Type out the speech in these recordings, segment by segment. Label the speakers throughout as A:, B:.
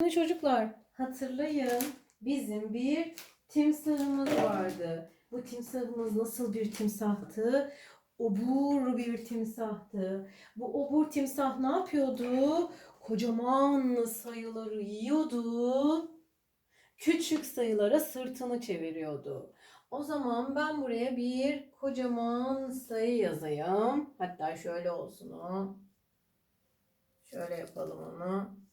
A: Şimdi çocuklar hatırlayın bizim bir timsahımız vardı. Bu timsahımız nasıl bir timsahtı? Obur bir timsahtı. Bu obur timsah ne yapıyordu? Kocaman sayıları yiyordu. Küçük sayılara sırtını çeviriyordu. O zaman ben buraya bir kocaman sayı yazayım. Hatta şöyle olsun o. Şöyle yapalım onu.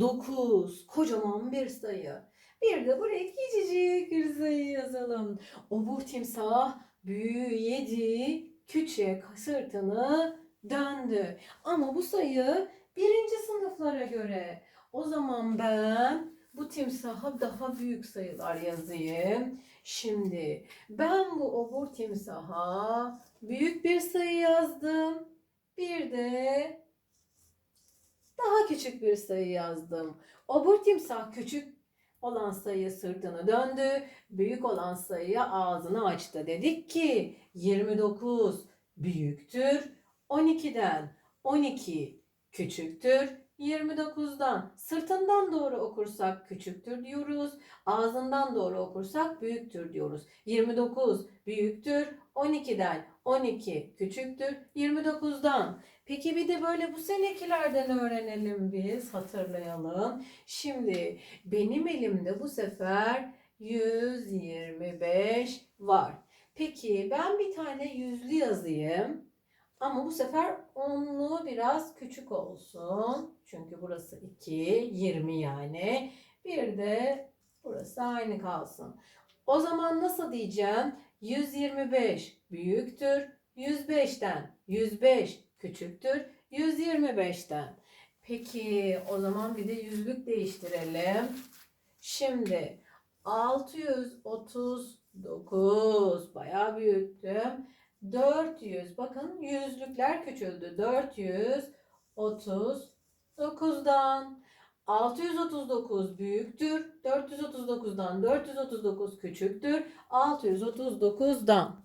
A: 9. Kocaman bir sayı. Bir de buraya küçücük bir sayı yazalım. Obur timsah büyüğü yedi, küçüğe sırtını döndü. Ama bu sayı birinci sınıflara göre. O zaman ben bu timsaha daha büyük sayılar yazayım. Şimdi ben bu obur timsaha büyük bir sayı yazdım. Bir de daha küçük bir sayı yazdım. Obur timsah küçük olan sayıya sırtını döndü. Büyük olan sayıya ağzını açtı. Dedik ki 29 büyüktür 12'den. 12 küçüktür 29'dan. Sırtından doğru okursak küçüktür diyoruz. Ağzından doğru okursak büyüktür diyoruz. 29 büyüktür 12'den. 12 küçüktür 29'dan. Peki bir de böyle bu senekilerden öğrenelim biz, hatırlayalım. Şimdi benim elimde bu sefer 125 var. Peki ben bir tane yüzlü yazayım. Ama bu sefer onlu biraz küçük olsun. Çünkü burası 2, 20 yani. Bir de burası aynı kalsın. O zaman nasıl diyeceğim? 125 büyüktür 105'ten. 105 küçüktür 125'ten. Peki o zaman bir de yüzlük değiştirelim. Şimdi 639 bayağı büyüttüm. 400 bakın yüzlükler küçüldü. 439'dan 639 büyüktür. 439'dan 439 küçüktür. 639'dan